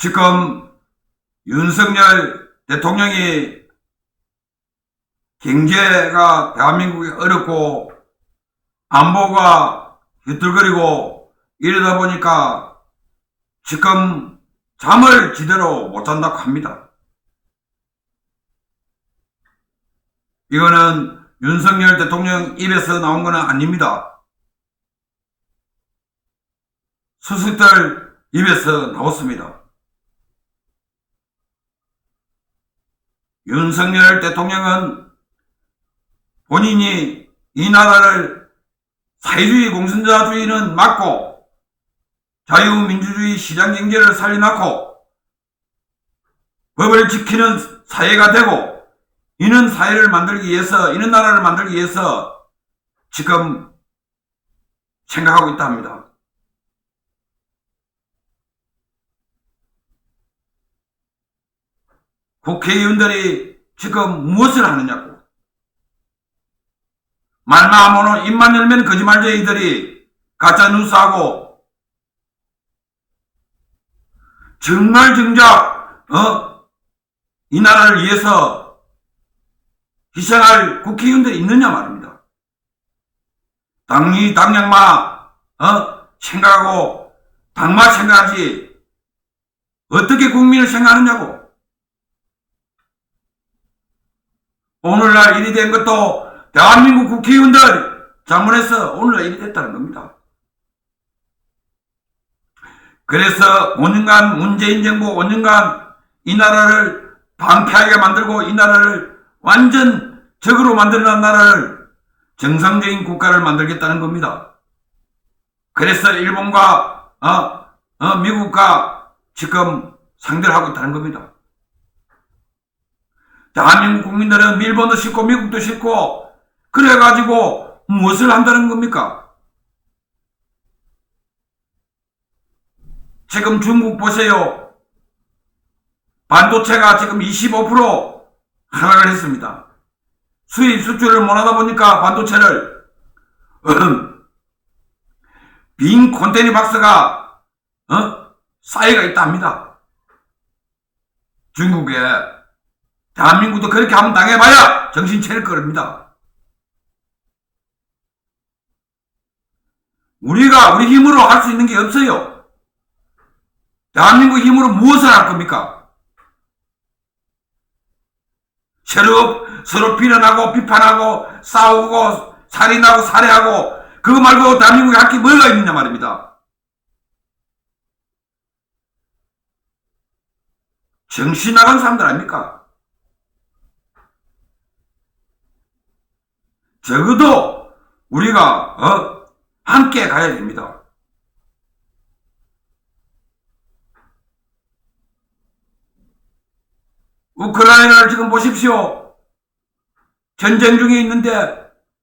지금 윤석열 대통령이 경제가 대한민국이 어렵고 안보가 휘둘거리고 이러다 보니까 지금 잠을 제대로 못 잔다고 합니다. 이거는 윤석열 대통령 입에서 나온 거는 아닙니다. 수석들 입에서 나왔습니다. 윤석열 대통령은 본인이 이 나라를 사회주의 공산자주의는 막고 자유민주주의 시장경제를 살려놓고 법을 지키는 사회가 되고 이는 사회를 만들기 위해서 이는 나라를 만들기 위해서 지금 생각하고 있다 합니다. 국회의원들이 지금 무엇을 하느냐고. 말만 하면 입만 열면 거짓말쟁이들이 가짜 뉴스하고 정말 정작 어? 이 나라를 위해서 희생할 국회의원들이 있느냐 말입니다. 당리 당량마 어? 생각하고 당마 생각하지 어떻게 국민을 생각하느냐고. 오늘날 일이 된 것도 대한민국 국회의원들 자문해서 오늘날 일이 됐다는 겁니다. 그래서 5년간 문재인 정부 5년간 이 나라를 방패하게 만들고 이 나라를 완전 적으로 만들어낸 나라를 정상적인 국가를 만들겠다는 겁니다. 그래서 일본과 어, 어, 미국과 지금 상대를 하고 있다는 겁니다. 대한민국 국민들은 일본도 싫고 미국도 싫고 그래가지고 무엇을 한다는 겁니까? 지금 중국 보세요. 반도체가 지금 25% 하락을 했습니다. 수입 수출을 못하다 보니까 반도체를 빈 콘테이너 박스가 어? 쌓여가 있다 합니다. 중국에 대한민국도 그렇게 한번 당해봐야 정신 차릴 겁니다. 우리가 우리 힘으로 할 수 있는 게 없어요. 대한민국 힘으로 무엇을 할 겁니까? 서로, 서로 비난하고 비판하고 싸우고 살인하고 살해하고 그거 말고 대한민국에 할게 뭐가 있느냐 말입니다. 정신 나간 사람들 아닙니까? 적어도 우리가 어? 함께 가야 됩니다. 우크라이나를 지금 보십시오. 전쟁 중에 있는데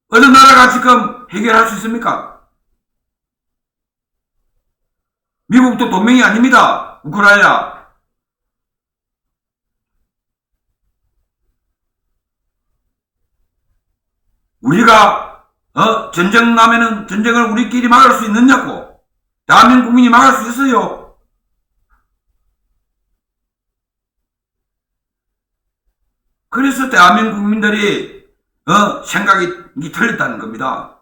어느 나라가 지금 해결할 수 있습니까? 미국도 동맹이 아닙니다. 우크라이나. 우리가 어 전쟁 나면은 전쟁을 우리끼리 막을 수 있느냐고 대한민국 국민이 막을 수 있어요. 그래서 대한민국 국민들이 어 생각이 틀렸다는 겁니다.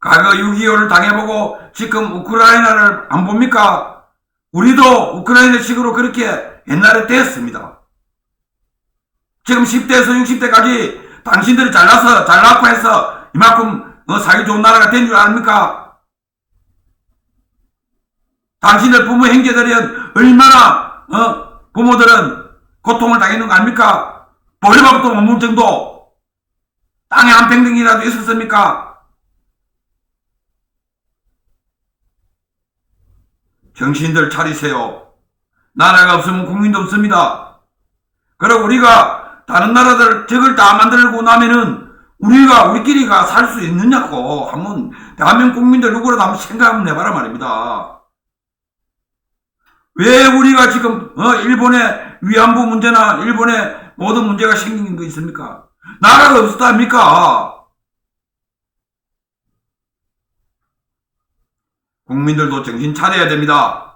과거 6.25를 당해보고 지금 우크라이나를 안 봅니까? 우리도 우크라이나식으로 그렇게 옛날에 되었습니다. 지금 10대에서 60대까지 당신들이 잘나서 잘났고 해서 이만큼 어, 살기 좋은 나라가 된 줄 압니까? 당신들 부모 형제들은 얼마나 어, 부모들은 고통을 당했는 거 아닙니까? 버리밥도 못 먹을 정도 땅에 한 평등이라도 있었습니까? 정신들 차리세요. 나라가 없으면 국민도 없습니다. 그리고 우리가 다른 나라들 적을 다 만들고 나면은 우리가 우리끼리가 살 수 있느냐고 한번 대한민국 국민들 누구라도 한번 생각 한번 해봐라 말입니다. 왜 우리가 지금 어, 일본의 위안부 문제나 일본의 모든 문제가 생긴 거 있습니까? 나라가 없었다 합니까? 국민들도 정신 차려야 됩니다.